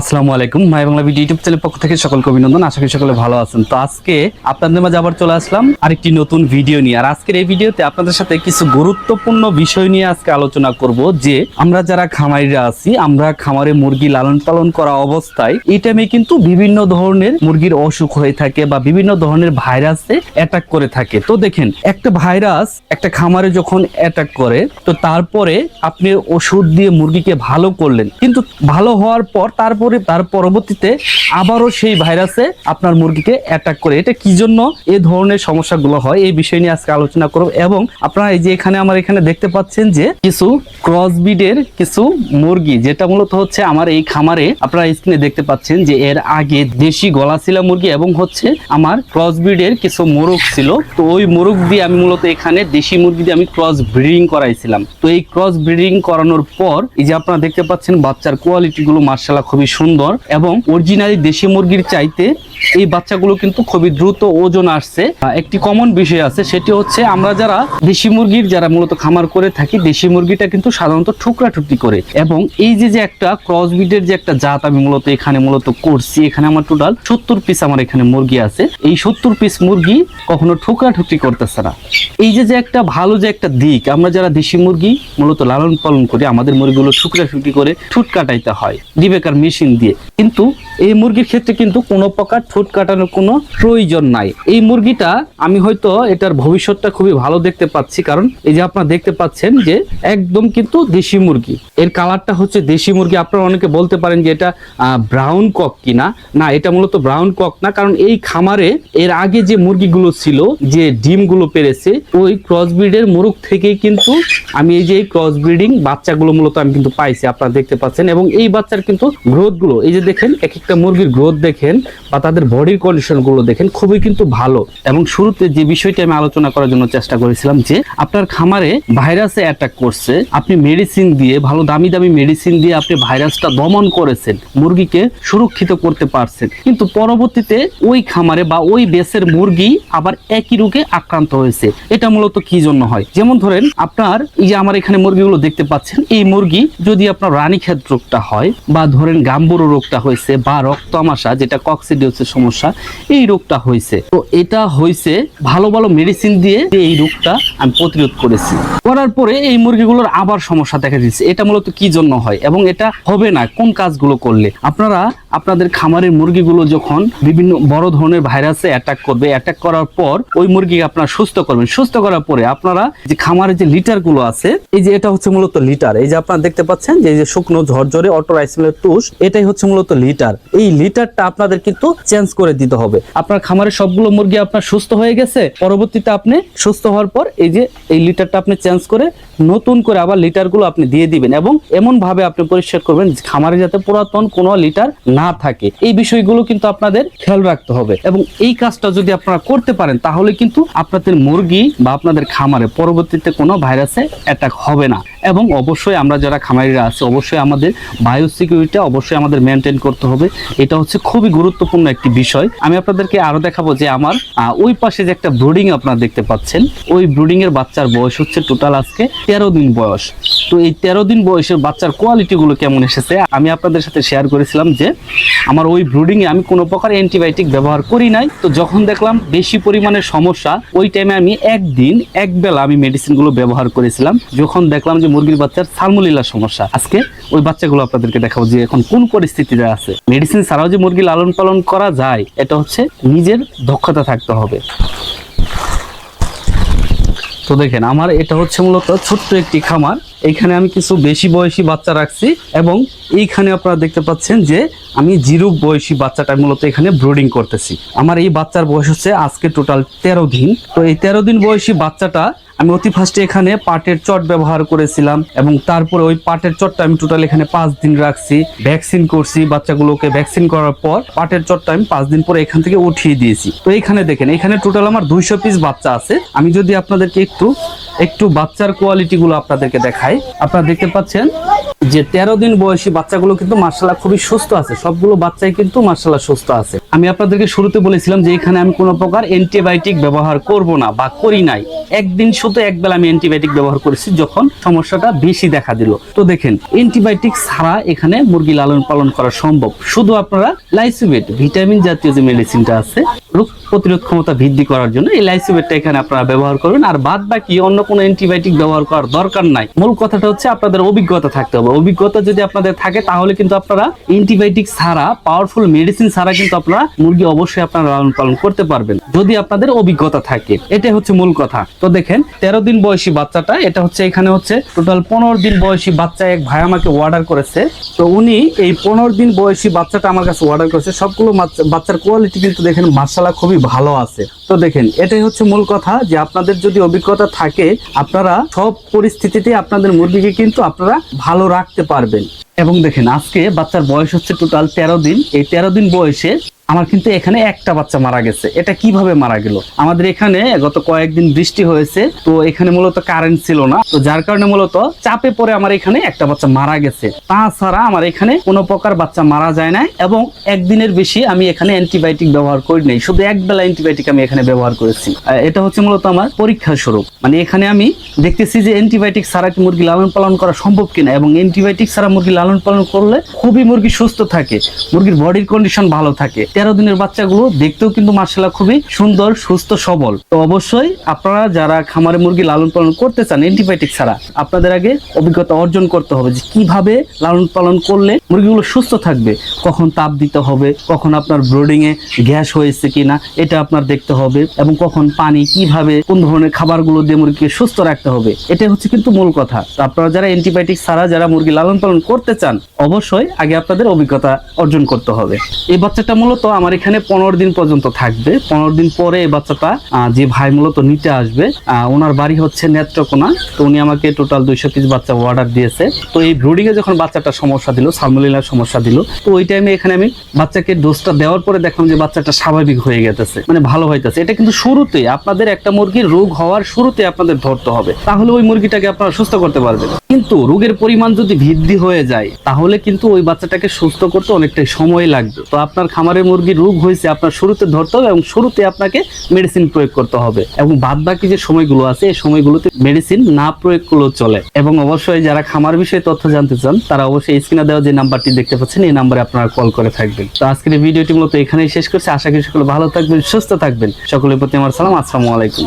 আসসালামু আলাইকুম। My Bangla video YouTube channel পক্ষ থেকে সকলকে অভিনন্দন। আশা করি সকলে ভালো আছেন। তো আজকে আপনাদের মাঝে আবার চলে আসলাম আরেকটি নতুন ভিডিও নিয়ে। আর আজকের এই ভিডিওতে আপনাদের সাথে কিছু গুরুত্বপূর্ণ বিষয় নিয়ে আজকে আলোচনা করব যে, আমরা যারা খামারিরা আছি, আমরা খামারে মুরগি লালন পালন করা অবস্থায় এই টাইমে কিন্তু বিভিন্ন ধরনের মুরগির অসুখ হয়ে থাকে বা বিভিন্ন ধরনের ভাইরাসে অ্যাটাক করে থাকে। তো দেখেন, একটা ভাইরাস একটা খামারে যখন অ্যাটাক করে, তো তারপরে আপনি ওষুধ দিয়ে মুরগিকে ভালো করলেন। কিন্তু ভালো হওয়ার পর তারপরে তার পরবর্তীতে আবারও সেই ভাইরাসে আপনার মুরগিকে অ্যাটাক করে। এটা কি জন্য এ ধরনের সমস্যাগুলো হয়, এই বিষয় নিয়ে আজকে আলোচনা করব এবং আপনারা এই যে এখানে আমার এখানে দেখতে পাচ্ছেন যে কিছু ক্রসবিডের কিছু মুরগি, যেটা মূলত হচ্ছে আমার এই খামারে আপনারা স্ক্রিনে দেখতে পাচ্ছেন যে এর আগে দেশি গলাশিলা মুরগি এবং হচ্ছে আমার ক্রসবিডের কিছু মোরগ ছিল। তো ওই মোরগ দিয়ে আমি মূলত এখানে দেশি মুরগি দিয়ে আমি ক্রস ব্রিডিং করাইছিলাম। তো এই ক্রস ব্রিডিং করানোর পর এই যে আপনারা দেখতে পাচ্ছেন বাচ্চার কোয়ালিটি গুলো মার্শাল্লাহ খুবই সুন্দর এবং অরিজিনালি দেশি মুরগির চাইতে এই বাচ্চাগুলো কিন্তু খুবই দ্রুত ওজন আসছে। একটি কমন বিষয় আছে, সেটি হচ্ছে আমরা যারা দেশি মুরগির যারা মূলত খামার করে থাকি, দেশি মুরগিটা কিন্তু সাধারণত ঠুকরা টুকরি করে। এবং এই যে যে একটা ক্রসবিডের যে একটা জাত আমি মূলত এখানে মূলত করছি, এখানে আমার টোটাল সত্তর পিস আমার এখানে মুরগি আছে। এই সত্তর পিস মুরগি কখনো ঠুকরা ঠুকরি করতেছে না। এই যে যে একটা ভালো যে একটা দিক, আমরা যারা দেশি মুরগি মূলত লালন পালন করি, আমাদের মুরগিগুলো ঠুকরা ঠুকরি করে ঠুট কাটাইতে হয়। ডিবেকার মেশিন দিয়ে। কিন্তু এই মুরগির ক্ষেত্রে কিন্তু কোনো প্রকার ঠোঁট কাটানোর কোনো প্রয়োজন নাই। এই মুরগিটা আমি হয়তো এটার ভবিষ্যৎটা খুবই ভালো দেখতে পাচ্ছি, কারণ এই যে আপনারা দেখতে পাচ্ছেন যে একদম কিন্তু দেশি মুরগি। এর কালারটা হচ্ছে দেশি মুরগি। আপনারা অনেকে বলতে পারেন যে এটা ব্রাউন কক কিনা না? এটা মূলত ব্রাউন কক না, কারণ এই খামারে এর আগে যে মুরগিগুলো ছিল, যে ডিমগুলো পেরেছে, ওই ক্রসব্রিডের মুরগ থেকেই কিন্তু আমি এই যে এই ক্রস ব্রিডিং বাচ্চাগুলো মূলত আমি কিন্তু পাইছি, আপনারা দেখতে পাচ্ছেন। এবং এই বাচ্চার কিন্তু গ্রোথ গুলো এই যে দেখেন এক একটা মুরগির গ্রোথ দেখেন বা তাদের বডির কন্ডিশনগুলো দেখেন, খুবই কিন্তু ভালো। এবং শুরুতে যে বিষয়টি আমি আলোচনা করার জন্য চেষ্টা করেছিলাম যে, আপনার খামারে ভাইরাসে অ্যাটাক করছে, আপনি মেডিসিন দিয়ে, ভালো দামি দামি মেডিসিন দিয়ে আপনি ভাইরাসটা দমন করেছেন, মুরগিকে সুরক্ষিত করতে পারছেন। কিন্তু পরবর্তীতে ওই খামারে বা ওই দেশের মুরগি আবার একই রোগে আক্রান্ত হয়েছে। এটা মূলত কি জন্য হয়? যেমন ধরেন, আপনার এই যে আমার এখানে মুরগিগুলো দেখতে পাচ্ছেন, এই মুরগি যদি আপনার রানীক্ষেত রোগটা হয় বা ধরেন গাম্বুরো রোগটা হয়েছে, বা রক্ত আমাশা, যেটা কক্সিডিওসের সমস্যা, এই রোগটা হয়েছে। তো এটা হয়েছে ভালো ভালো মেডিসিন দিয়ে এই রোগটা আমি প্রতিরোধ করেছি। করার পরে এই মুরগিগুলোর আবার সমস্যা দেখা দিচ্ছে এটা মূলত কি জন্য হয় এবং এটা হবে না? কোন কাজগুলো করলে? আপনারা আপনাদের খামারের মুরগিগুলো যখন বিভিন্ন বড় ধরনের ভাইরাসে অ্যাটাক করবে অ্যাটাক করার পর ওই মুরগিকে আপনারা সুস্থ করবেন। সুস্থ করার পরে আপনারা যে খামারের যে লিটারগুলো আছে, এই যে এটা হচ্ছে মূলত লিটার এই যে আপনারা দেখতে পাচ্ছেন যে শুকনো, ঝরঝরে অটো রাইসমেলের তুষ এটাই হচ্ছে মূলত লিটার। এই লিটারটা আপনাদের কিন্তু চেঞ্জ করে দিতে হবে। আপনার খামারের সবগুলো মুরগি আপনার সুস্থ হয়ে গেছে, পরবর্তীতে আপনি সুস্থ হওয়ার পর এই যে এই লিটারটা আপনি চেঞ্জ করে নতুন করে আবার লিটারগুলো আপনি দিয়ে দিবেন এবং এমন ভাবে আপনি পরিষ্কার করবেন খামারে যাতে পুরাতন কোনো লিটার না থাকে। এই বিষয়গুলো কিন্তু আপনাদের খেয়াল রাখতে হবে এবং এই কাজটা যদি আপনারা করতে পারেন, তাহলে কিন্তু আপনাদের মুরগি বা আপনাদের খামারে পরবর্তীতে কোনো ভাইরাসে অ্যাটাক হবে না। এবং অবশ্যই আমরা যারা খামারিরা আছি, অবশ্যই আমাদের বায়ো সিকিউরিটি অবশ্যই আমাদের মেনটেন করতে হবে। এটা হচ্ছে খুবই গুরুত্বপূর্ণ একটি বিষয়। আমি আপনাদেরকে আরও দেখাবো যে আমার ওই পাশে যে একটা ব্রুডিং আপনারা দেখতে পাচ্ছেন, ওই ব্রুডিং এর বাচ্চার বয়স হচ্ছে টোটাল আজকে তেরো দিন বয়স। তো এই তেরো দিন বয়সের বাচ্চার কোয়ালিটি গুলো কেমন এসেছে, আমি আপনাদের সাথে শেয়ার করেছিলাম যে আমার ওই ব্রুডিং এ আমি কোনো প্রকার অ্যান্টিবায়োটিক ব্যবহার করি নাই। তো যখন দেখলাম বেশি পরিমাণে সমস্যা, ওই টাইমে আমি একদিন এক বেলা আমি মেডিসিনগুলো ব্যবহার করেছিলাম। যখন দেখলাম যে মুরগির বাচ্চার সালমুলিল্লার সমস্যা। আজকে ওই বাচ্চাগুলো আপনাদেরকে দেখাবো যে এখন কোন পরিস্থিতিতে আছে। মেডিসিন ছাড়াও যে মুরগি লালন পালন করা যায়, এটা হচ্ছে নিজের দক্ষতা থাকতে হবে। তো দেখেন, আমার এটা হচ্ছে মূলত ছোট্ট একটি খামার। এখানে আমি কিছু বেশি বয়সী বাচ্চা রাখছি এবং এইখানে আপনারা দেখতে পাচ্ছেন যে আমি জিরো বয়সী বাচ্চাটা মূলত এখানে ব্রুডিং করতেছি। আমার এই বাচ্চার বয়স হচ্ছে আজকে টোটাল তেরো দিন। তো এই তেরো দিন বয়সী বাচ্চাটা আমি অতি ফার্স্টে এখানে পাটের চট ব্যবহার করেছিলাম এবং তারপরে ওই পাটের চটটা আমি টোটাল এখানে পাঁচ দিন রাখছি ভ্যাকসিন করছি, বাচ্চাগুলোকে ভ্যাকসিন করার পর পাটের চটটা আমি পাঁচ দিন পরে এখান থেকে উঠিয়ে দিয়েছি। তো এখানে দেখেন, এখানে টোটাল আমার দুইশো পিস বাচ্চা আছে। আমি যদি আপনাদেরকে একটু একটু বাচ্চার কোয়ালিটি গুলো আপনাদেরকে দেখাই, আপনারা দেখতে পাচ্ছেন যে তেরো দিন বয়সী বাচ্চাগুলো কিন্তু মার্শাল্লাহ খুবই সুস্থ আছে। সবগুলো বাচ্চাই কিন্তু মার্শাল্লাহ সুস্থ আছে। আমি আপনাদেরকে শুরুতে বলেছিলাম যে এখানে আমি কোনো প্রকার অ্যান্টিবায়োটিক ব্যবহার করব না বা করি নাই। একদিন শুধু একবেলা আমি অ্যান্টিবায়োটিক ব্যবহার করেছি যখন সমস্যাটা বেশি দেখা দিল। তো দেখেন অ্যান্টিবায়োটিক ছাড়া এখানে মুরগি লালন পালন করা সম্ভব। শুধু আপনারা লাইসোবেট ভিটামিন জাতীয় যে মেডিসিনটা আছে, রোগ প্রতিরোধ ক্ষমতা বৃদ্ধি করার জন্য এই লাইসোবেটটা এখানে আপনারা ব্যবহার করবেন। আর বাদ বাকি অন্য কোনো অ্যান্টিবায়োটিক ব্যবহার করার দরকার নাই। মূল কথাটা হচ্ছে আপনাদের অভিজ্ঞতা থাকতে হবে। অভিজ্ঞতা যদি আপনাদের থাকে, তাহলে কিন্তু আপনারা অ্যান্টিবায়োটিক ছাড়া পাওয়ারফুল মেডিসিন ছাড়া কিন্তু আপনারা মুরগি অবশ্যই আপনারা লালন পালন করতে পারবেন, যদি আপনাদের অভিজ্ঞতা থাকে। এটাই হচ্ছে মূল কথা। তো দেখেন, তেরো দিন বয়সী বাচ্চাটা, এটা হচ্ছে এখানে হচ্ছে টোটাল পনেরো দিন বয়সী বাচ্চা এক ভাই আমাকে অর্ডার করেছে। তো উনি এই পনেরো দিন বয়সী বাচ্চাটা আমার কাছে অর্ডার করেছে। সবগুলো বাচ্চার কোয়ালিটি কিন্তু দেখেন মার্শাল্লাহ খুবই ভালো আছে। তো দেখেন, এটাই হচ্ছে মূল কথা যে আপনাদের যদি অভিজ্ঞতা থাকে, আপনারা সব পরিস্থিতিতে আপনাদের মুরগিকে কিন্তু আপনারা ভালো রাখতে পারবেন। এবং দেখেন, আজকে বাচ্চার বয়স হচ্ছে টোটাল তেরো দিন। এই তেরো দিন বয়সে আমার কিন্তু এখানে একটা বাচ্চা মারা গেছে। এটা কীভাবে মারা গেল? আমাদের এখানে গত কয়েকদিন বৃষ্টি হয়েছে, তো এখানে মূলত কারেন্ট ছিল না। তো যার কারণে মূলত চাপে পড়ে আমার এখানে একটা বাচ্চা মারা গেছে। তাছাড়া আমার এখানে কোনো প্রকার বাচ্চা মারা যায় না এবং একদিনের বেশি আমি এখানে অ্যান্টিবায়োটিক ব্যবহার করি নাই। শুধু এক বেলা অ্যান্টিবায়োটিক আমি এখানে ব্যবহার করেছি। এটা হচ্ছে মূলত আমার পরীক্ষা স্বরূপ। মানে এখানে আমি দেখতেছি যে অ্যান্টিবায়োটিক ছাড়া কি মুরগি লালন পালন করা সম্ভব কিনা এবং অ্যান্টিবায়োটিক ছাড়া মুরগি লালন পালন করলে খুবই মুরগি সুস্থ থাকে, মুরগির বডির কন্ডিশন ভালো থাকে। তেরো দিনের বাচ্চাগুলো দেখতেও কিন্তু মার্শাল্লাহ খুবই সুন্দর, সুস্থ, সবল। তো অবশ্যই আপনারা যারা খামারে মুরগি লালন পালন করতে চান অ্যান্টিবায়োটিক ছাড়া, আপনাদের আগে অভিজ্ঞতা অর্জন করতে হবে যে কীভাবে লালন পালন করলে মুরগিগুলো সুস্থ থাকবে, কখন তাপ দিতে হবে, কখন আপনার ব্রোডিং এ গ্যাস হয়েছে কিনা, এটা আপনার দেখতে হবে, এবং কখন পানি, কীভাবে, কোন ধরনের খাবারগুলো দিয়ে মুরগিকে সুস্থ রাখতে হবে এটা হচ্ছে কিন্তু মূল কথা। তো আপনারা যারা অ্যান্টিবায়োটিক ছাড়া যারা মুরগি লালন পালন করতে চান, অবশ্যই আগে আপনাদের অভিজ্ঞতা অর্জন করতে হবে। এই বাচ্চাটা মূলত আমার এখানে পনেরো দিন পর্যন্ত থাকবে। পনেরো দিন পরে এই বাচ্চাটা যে ভাই মূলত নিতে আসবে ওনার বাড়ি হচ্ছে নেত্রকোনা। তো উনি আমাকে টোটাল দুইশো পিস বাচ্চা অর্ডার দিয়েছে। তো এই ব্রুডিং এ যখন বাচ্চাটা সমস্যা দিল সালমোলিলার সমস্যা দিল, তো ওই টাইমে এখানে আমি বাচ্চাকে ডোজটা দেওয়ার পরে দেখলাম যে বাচ্চাটা স্বাভাবিক হয়ে গেছে মানে ভালো হইতেছে। এটা কিন্তু শুরুতে, আপনাদের একটা মুরগির রোগ হওয়ার শুরুতে আপনাদের ধরতে হবে। তাহলে ওই মুরগিটাকে আপনারা সুস্থ করতে পারবেন। কিন্তু রোগের পরিমাণ যদি বৃদ্ধি হয়ে যায়, তাহলে কিন্তু ওই বাচ্চাটাকে সুস্থ করতে অনেকটাই সময় লাগবে। তো আপনার খামারের মুরগির রোগ হয়েছে, আপনার শুরুতে ধরতে হবে এবং শুরুতে আপনাকে মেডিসিন প্রয়োগ করতে হবে। এবং বাদ বাকি যে সময়গুলো আছে, এই সময়গুলোতে মেডিসিন না প্রয়োগ করলেও চলে। এবং অবশ্যই যারা খামার বিষয়ে তথ্য জানতে চান, তারা অবশ্যই স্ক্রিনে দেওয়া যে নাম্বারটি দেখতে পাচ্ছেন, এই নাম্বারে আপনারা কল করে থাকবেন। তো আজকের ভিডিওটি মূলত এখানেই শেষ করছি। আশা করি সকলে ভালো থাকবেন, সুস্থ থাকবেন। সকলের প্রতি আমার সালাম, আসসালামু আলাইকুম।